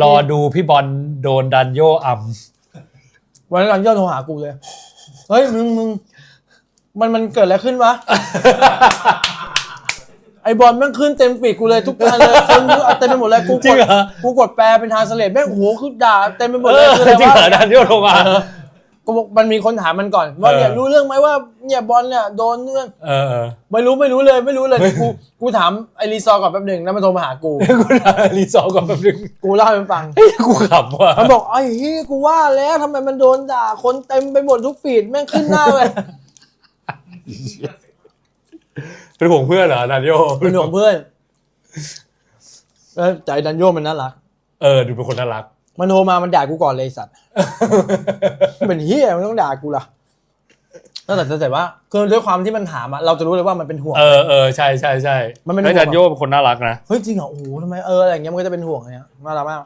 รอดูพี่บอลโดนดันโยอัมวันนั้นยอดโทรหากูเลย เฮ้ยมึงมึงมันมันเกิดอะไรขึ้นวะ ไอบอลแม่งขึ้นเต็มปีกกูเลยทุกอันเลยคนดูเอาเต็มไปหมดเลยกูจริกงดเหรอกูกดแปลเป็นทางสเลดแม่งโอ้โหคือด่าเต็มไปหมดเอเลยอคืออะไรจริงเหรอวะดันโยโทรมา ก็บอกมันมีคนถามมันก่อนว่าเนี่ยเออรู้เรื่องไหมว่าเนี่ยบอลเนี่ยโดนเรื่องเออเออไม่รู้ไม่รู้เลยไม่รู้เลยกูกูถามไอรีซอร์ก่อนแป๊บหนึ่งแล้วมันโทรมาหากูกูด่ารีซอร์ก่อนแป๊บนึงกูเล่าให้มันฟังเฮ้ยกูขำว่ะมันบอกไอ้เฮ้ยกูว่าแล้วทำไมมันโดนด่าคนเต็มไปหมดทุกฟีดแม่งขึ้นหน้าเลยเป็นห่วงเพื่อนเหรอดันโยเป็นห่วงเพื่อนเออใจดันโยมันน่ารัก เออดูเป็นคนน่ารัก มันโทรมามันด่ากูก่อนเลยไอ้สัตว์ เป็นเฮียมันต้องด่ากูล่ะนั่นแต่แต่ว่าคือด้วยความที่มันถามอะเราจะรู้เลยว่ามันเป็นห่วง เออเออใช่ใช่ใช่มันเป็นไอ้ยห่วงดันโยเป็นคนน่ารักนะ เฮ้ยจริงเหรอโอ้โหทำไมเอออะไรอย่างเงี้ยมันก็จะเป็นห่วงอะไรเงี้ยน่ารักมาก